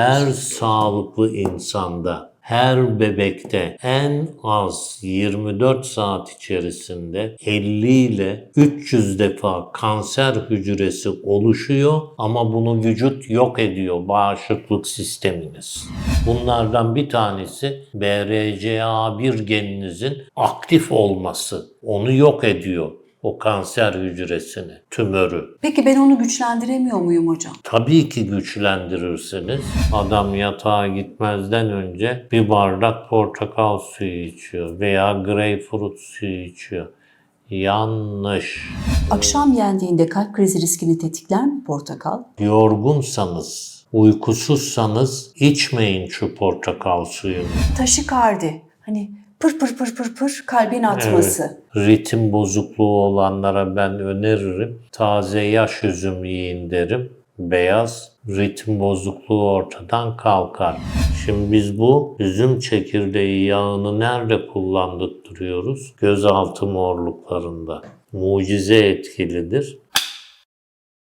her sağlıklı insanda, her bebekte en az 24 saat içerisinde 50 ile 300 defa kanser hücresi oluşuyor ama bunu vücut yok ediyor bağışıklık sisteminiz. Bunlardan bir tanesi BRCA1 geninizin aktif olması. Onu yok ediyor o kanser hücresini, tümörü. Peki ben onu güçlendiremiyor muyum hocam? Tabii ki güçlendirirsiniz. Adam yatağa gitmezden önce bir bardak portakal suyu içiyor veya greyfurt suyu içiyor. Yanlış. Akşam yendiğinde kalp krizi riskini tetikler mi portakal? Yorgunsanız, uykusuzsanız içmeyin şu portakal suyunu. Taşikardi. Hani pır pır pır pır pır kalbin atması. Ritim bozukluğu olanlara ben öneririm. Taze yaş üzüm yiyin derim. Beyaz ritim bozukluğu ortadan kalkar. Şimdi biz bu üzüm çekirdeği yağını nerede kullandırıyoruz? Gözaltı morluklarında. Mucize etkilidir.